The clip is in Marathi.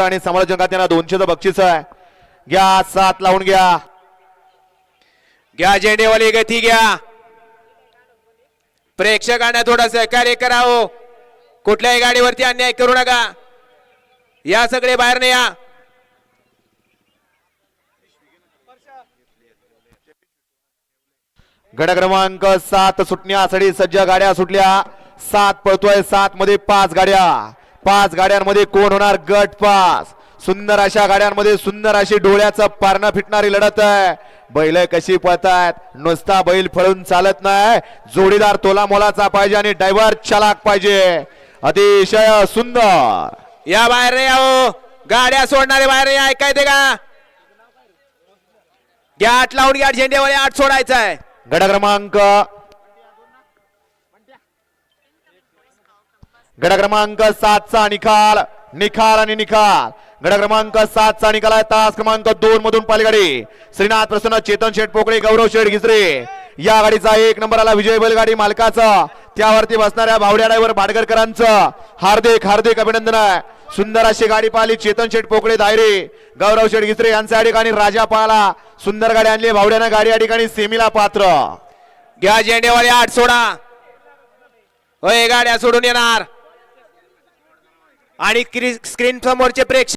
आणि समालोचकात यांना दोनशेचं बक्षीस आहे. घ्या सात लावून घ्या. घ्या झेंडेवाली गती घ्या. प्रेक्षकांना थोडं सहकार्य करावं. कुठल्याही गाडीवरती अन्याय करू नका. या सगळे बाहेर नाही. या गड क्रमांक सात सुटण्यासाठी सज्ज गाड्या सुटल्या. सात पळतोय सात मध्ये पाच गाड्या. पाच गाड्यांमध्ये कोण होणार? गट पास सुंदर अशा गाड्यांमध्ये सुंदर अशी डोळ्याचं पारणं फिटणारी लढत आहे. बैल कशी पळतायत? नुसता बैल फळून चालत नाही. जोडीदार तोला मोलाचा पाहिजे आणि ड्रायव्हर चलाक पाहिजे. अतिशय सुंदर. या बाहेर नाही यावं गाड्या सोडणारे बाहेर नाही ऐकाय ते का? आठ लावून घ्या झेंडेवाली आठ सोडायचा आहे गड क्रमांक गड क्रमांक सातचा निकाल. निकाल आणि निकाल गड क्रमांक सातचा निकाल आहे. तास क्रमांक दोन मधून पालगाडी. श्रीनाथ प्रसन्न चेतन शेठ पोकळे गौरव शेठ घिसरे. या गाडीचा एक नंबर आला विजय बैलगाडी मालकाचा. त्यावरती बसणाऱ्या भावड्या ड्रायव्हर भाडगरकरांचं. हार्दिक हार्दिक अभिनंदन आहे. सुंदर अशी गाडी पाहिली. चेतन शेठ पोकळे दायरे. गौरव शेठ घिसरे यांच्या ठिकाणी राजा पाहला सुंदर गाडी आणली. भावड्यानं गाडी या ठिकाणी सेमीला पात्र. घ्या झेंडेवाली आठ सोडा. होय गाड्या सोडून येणार. आणि स्क्रीन समोरचे प्रेक्षक